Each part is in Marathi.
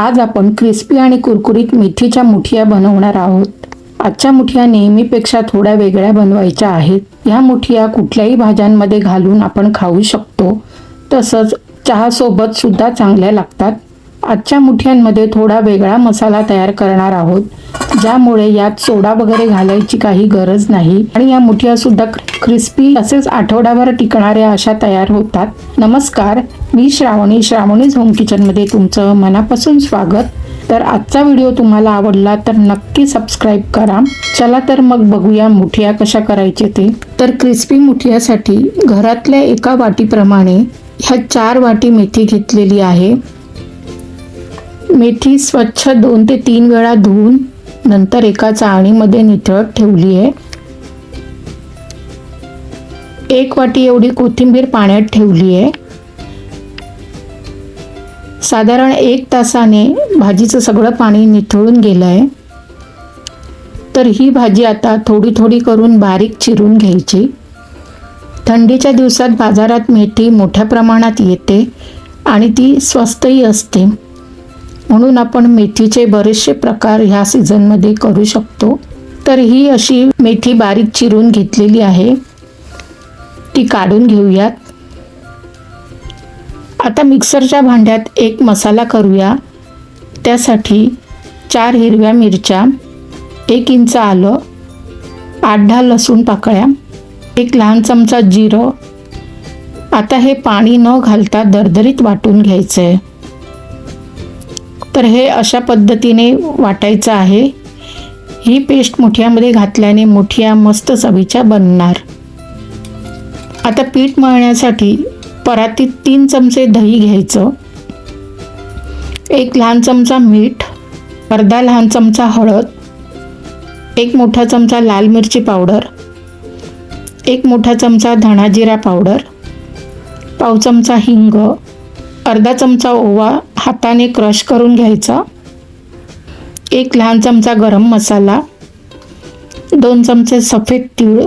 आज आपण क्रिस्पी आणि कुरकुरीत मेथीच्या मुठिया बनवणार आहोत. आजच्या मुठिया नेहमीपेक्षा थोड्या वेगळ्या बनवायच्या आहेत. ह्या मुठिया कुठल्याही भाज्यांमध्ये घालून आपण खाऊ शकतो. तसंच चहासोबत सुद्धा चांगल्या लागतात. आजच्या मुठ्यांमध्ये थोडा वेगळा मसाला तयार करणार आहोत ज्यामुळे यात सोडा वगैरे घालायची काही गरज नाही. आणि या मुठ्या सुद्धा क्रिस्पी तसेच आठवड्याभर टिकणाऱ्या अशा तयार होतात. नमस्कार मी श्रावणी श्रावणीज होम किचनमध्ये तुमचं मनापासून स्वागत. तर आजचा व्हिडिओ तुम्हाला आवडला तर नक्की सबस्क्राईब करा. चला तर मग बघूया मुठिया कशा करायचे ते. तर क्रिस्पी मुठियासाठी घरातल्या एका वाटीप्रमाणे ह्या चार वाटी मेथी घेतलेली आहे. मेथी स्वच्छ दोन ते तीन वेळा धुवून नंतर एका चाळणीमध्ये निथळत ठेवली आहे एक वाटी एवढी कोथिंबीर पाण्यात ठेवली आहे साधारण एक तासाने भाजीचं सगळं पाणी निथळून गेलं आहे तर ही भाजी आता थोडी थोडी करून बारीक चिरून घ्यायची. थंडीच्या दिवसात बाजारात मेथी मोठ्या प्रमाणात येते आणि ती स्वस्तही असते. म्हणून आपण मेथीचे बरेचसे प्रकार ह्या सीझनमध्ये करू शकतो. तर ही अशी मेथी बारीक चिरून घेतलेली आहे. ती काढून घेऊयात. आता मिक्सरच्या भांड्यात एक मसाला करूया. त्यासाठी चार हिरव्या मिरच्या एक इंच आलं आठ दहा लसूण पाकळ्या एक लहान चमचा जिरं. आता हे पाणी न घालता दरदरीत वाटून घ्यायचं आहे तर हे अशा पद्धतीने वाटायचं आहे. ही पेस्ट मुठ्यामध्ये घातल्याने मुठिया मस्त चवीच्या बनणार. आता पीठ मळण्यासाठी परातीत तीन चमचे दही घ्यायचं. एक लहान चमचा मीठ अर्धा लहान चमचा हळद एक मोठा चमचा लाल मिरची पावडर एक मोठा चमचा धणाजिरा पावडर पाव चमचा हिंग अर्धा चमचा ओवा हाताने क्रश करून घ्यायचा. एक लहान चमचा गरम मसाला दोन चमचे सफेद तीळ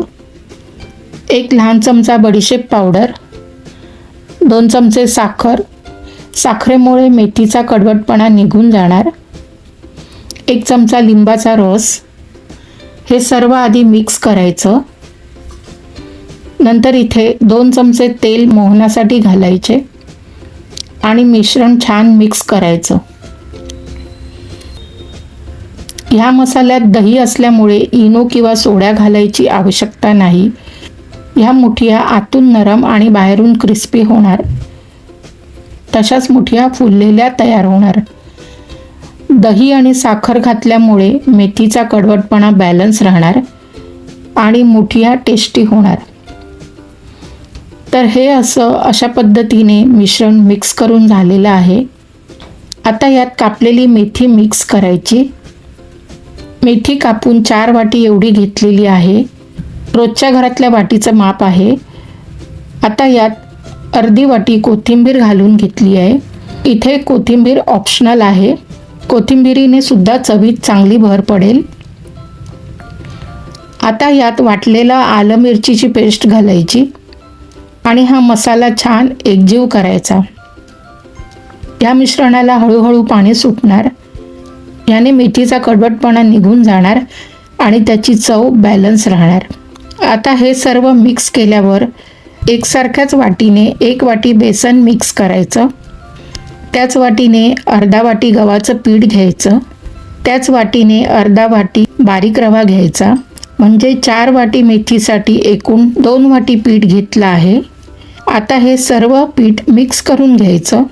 एक लहान चमचा बडीशेप पावडर दोन चमचे साखर. साखरेमुळे मेथीचा कडवटपणा निघून जाणार. एक चमचा लिंबाचा रस. हे सर्व आधी मिक्स करायचं. नंतर इथे दोन चमचे तेल मोहनासाठी घालायचे. आणि मिश्रण छान मिक्स करायचं. ह्या मसाल्यात दही असल्यामुळे इनो किंवा सोड्या घालायची आवश्यकता नाही. ह्या मुठिया आतून नरम आणि बाहेरून क्रिस्पी होणार. तशाच मुठिया फुललेल्या तयार होणार. दही आणि साखर घातल्यामुळे मेथीचा कडवटपणा बॅलन्स राहणार आणि मुठिया टेस्टी होणार. तर हे असं अशा पद्धतीने मिश्रण मिक्स करून झालेलं आहे. आता यात कापलेली मेथी मिक्स करायची. मेथी कापून चार वाटी एवढी घेतलेली आहे. रोजच्या घरातल्या वाटीचं माप आहे. आता यात अर्धी वाटी कोथिंबीर घालून घेतली आहे. इथे कोथिंबीर ऑप्शनल आहे. कोथिंबिरीने सुद्धा चवीत चांगली भर पडेल. आता यात वाटलेला आलं मिरचीची पेस्ट घालायची. आणि हा मसाला छान एकजीव करायचा. या मिश्रणाला हळूहळू पाणी सुटणार याने मेथीचा कडवटपणा निघून जाणार आणि त्याची चव बॅलन्स राहणार. आता हे सर्व मिक्स केल्यावर एकसारख्याच वाटीने एक वाटी बेसन मिक्स करायचं. त्याच वाटीने अर्धा वाटी गव्हाचं पीठ घ्यायचं. त्याच वाटीने अर्धा वाटी बारीक रवा घ्यायचा. म्हणजे चार वाटी मेथीसाठी एकूण दोन वाटी पीठ घेतलं आहे. आता हे सर्व पीठ मिक्स करून घ्यायचं.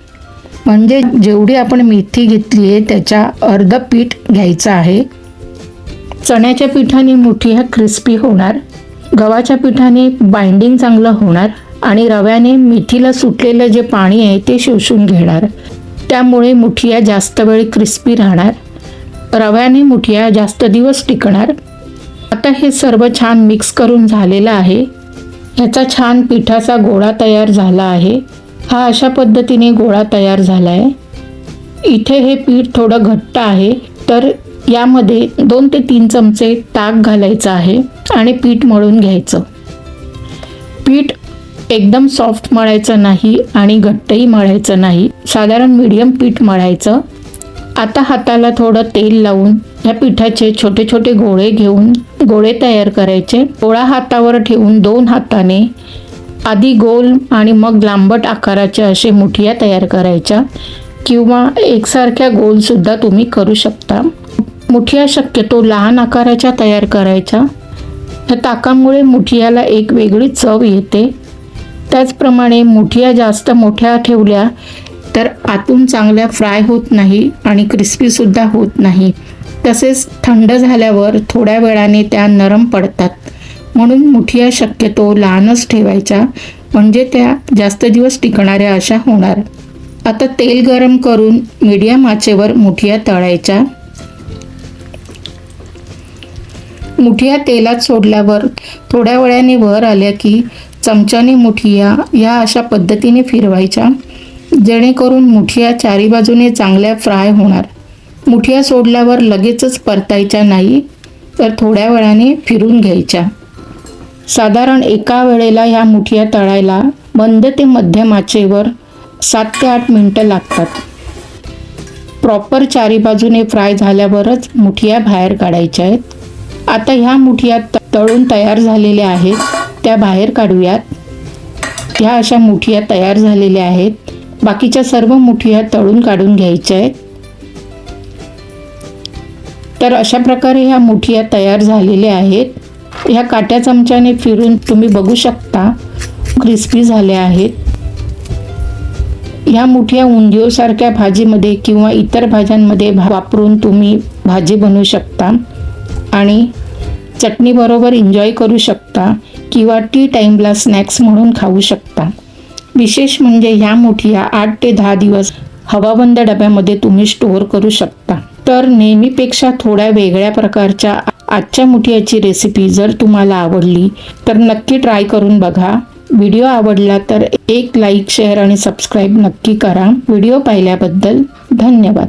म्हणजे जेवढी आपण मेथी घेतली आहे त्याच्या अर्ध पीठ घ्यायचं आहे. चण्याच्या पिठाने मुठी ह्या क्रिस्पी होणार. गव्हाच्या पिठाने बाइंडिंग चांगलं होणार. आणि रव्याने मेथीला सुटलेलं जे पाणी आहे ते शोषून घेणार. त्यामुळे मुठिया जास्त वेळ क्रिस्पी राहणार. रव्याने मुठिया जास्त दिवस टिकणार. आता हे सर्व छान मिक्स करून झालेलं आहे. ह्याचा छान पिठाचा गोळा तयार झाला आहे. हा अशा पद्धतीने गोळा तयार झाला आहे इथे हे पीठ थोडं घट्ट आहे. तर यामध्ये दोन ते तीन चमचे ताक घालायचं आहे आणि पीठ मळून घ्यायचं. पीठ एकदम सॉफ्ट मळायचं नाही आणि घट्टही मळायचं नाही. साधारण मीडियम पीठ मळायचं. आता हाताला थोडं तेल लावून या पिठाचे छोटे छोटे गोळे घेऊन गोळे तयार करायचे. गोळा हातावर ठेवून दोन हाताने आधी गोल आणि मग लांबट आकाराच्या असे मुठिया तयार करायच्या किंवा एकसारख्या गोलसुद्धा तुम्ही करू शकता. मुठिया शक्यतो लहान आकाराच्या तयार करायच्या. ह्या ताकामुळे मुठियाला एक वेगळी चव येते. त्याचप्रमाणे मुठिया जास्त मोठ्या ठेवल्या तर आतून चांगल्या फ्राय होत नाही आणि क्रिस्पीसुद्धा होत नाही. तसेच थंड झाल्यावर थोड्या वेळाने त्या नरम पडतात. म्हणून मुठिया शक्यतो लहानच ठेवायच्या म्हणजे त्या जास्त दिवस टिकणाऱ्या अशा होणार. आता तेल गरम करून मीडियम आचेवर मुठिया तळायच्या. मुठिया तेलात सोडल्यावर थोड्या वेळाने वर आल्या की चमच्याने मुठिया या अशा पद्धतीने फिरवायच्या. जेणेकरून मुठिया चारी बाजूने चांगल्या फ्राय होणार. मुठिया सोडल्यावर लगेचच परतायच्या नाही तर थोड्या वेळाने फिरून घ्यायच्या. साधारण एका वेळेला ह्या मुठिया तळायला मंद ते मध्यम आचेवर सात ते आठ मिनटं लागतात. प्रॉपर चारी बाजूने फ्राय झाल्यावरच मुठिया बाहेर काढायच्या आहेत. आता ह्या मुठिया त- तळून तयार झालेल्या आहेत त्या बाहेर काढूयात. ह्या अशा मुठिया तयार झालेल्या आहेत. बाकीच्या सर्व मुठिया तळून काढून घ्यायच्या आहेत. तर अशा प्रकारे ह्या मुठिया तयार झालेल्या आहेत. ह्या काट्या चमच्याने फिरून तुम्ही बघू शकता क्रिस्पी झाल्या आहेत. ह्या मुठ्या उंदिओसारख्या भाजीमध्ये किंवा इतर भाज्यांमध्ये वापरून तुम्ही भाजी बनवू शकता आणि चटणीबरोबर एन्जॉय करू शकता किंवा टी टाईमला स्नॅक्स म्हणून खाऊ शकता. विशेष म्हणजे ह्या मुठिया आठ ते दहा दिवस हवाबंद डब्यामध्ये तुम्ही स्टोअर करू शकता. तर नेहमीपेक्षा थोड्या वेगळ्या प्रकारच्या आजच्या मुठियाची रेसिपी जर तुम्हाला आवडली तर नक्की ट्राय करून बघा. व्हिडिओ आवडला तर एक लाईक शेअर आणि सबस्क्राईब नक्की करा. व्हिडिओ पाहिल्याबद्दल धन्यवाद.